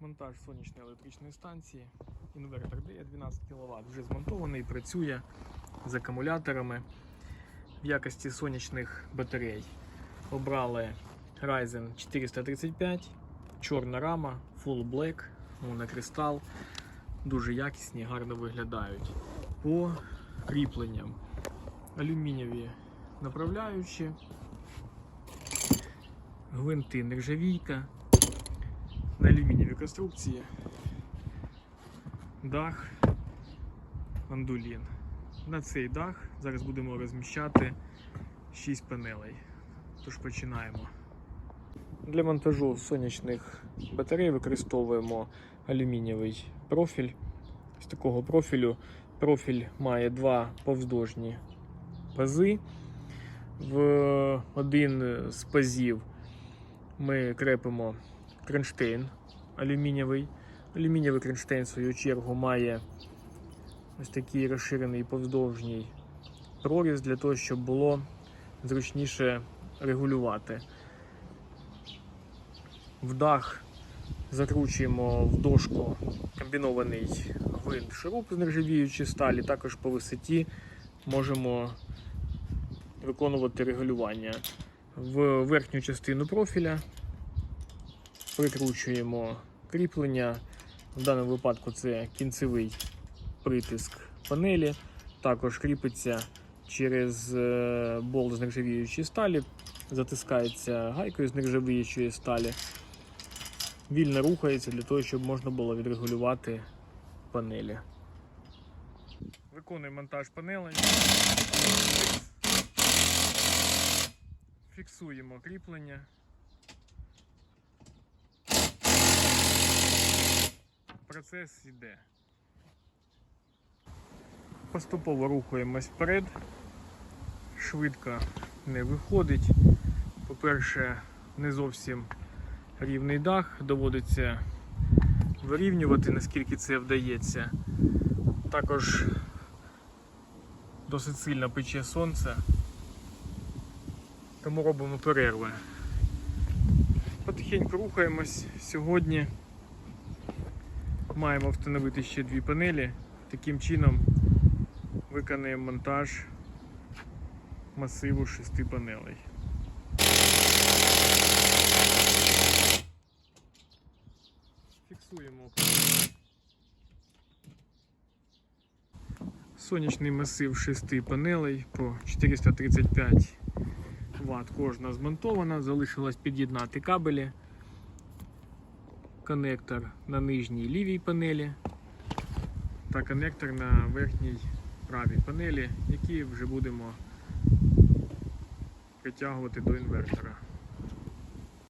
Монтаж сонячної електричної станції. Інвертор дає 12 кВт. Вже змонтований, працює з акумуляторами. В якості сонячних батарей обрали Ryzen 435, чорна рама, Full Black, монокристал. Дуже якісні, гарно виглядають. По кріпленням алюмінієві направляючі, гвинти нержавійка, на алюмінієвій конструкції, дах, мандулін. На цей дах зараз будемо розміщати 6 панелей. Тож починаємо. Для монтажу сонячних батарей використовуємо алюмінієвий профіль. З такого профілю профіль має два повздовжні пази. В один з пазів ми крепимо кронштейн алюмінієвий. Алюмінієвий кронштейн, в свою чергу, має ось такий розширений повздовжній проріз для того, щоб було зручніше регулювати. В дах закручуємо в дошку комбінований гвинт шуруп з нержавіючої сталі. Також по висоті можемо виконувати регулювання. В верхню частину профіля прикручуємо кріплення. В даному випадку це кінцевий притиск панелі. Також кріпиться через е, болт з нержавіючої сталі, затискається гайкою з нержавіючої сталі. Вільно рухається для того, щоб можна було відрегулювати панелі. Виконуємо монтаж панелей. Фіксуємо кріплення. Процес йде. Поступово рухаємось вперед. Швидко не виходить. По-перше, не зовсім рівний дах, доводиться вирівнювати, наскільки це вдається. Також досить сильно пече сонце, тому робимо перерви. Потихеньку рухаємось. Сьогодні маємо встановити ще дві панелі. Таким чином виконаємо монтаж масиву шести панелей. Фіксуємо. Сонячний масив 6 панелей по 435 Вт кожна змонтована. Залишилось під'єднати кабелі. Коннектор на нижній лівій панелі та коннектор на верхній правій панелі, які вже будемо притягувати до інвертора.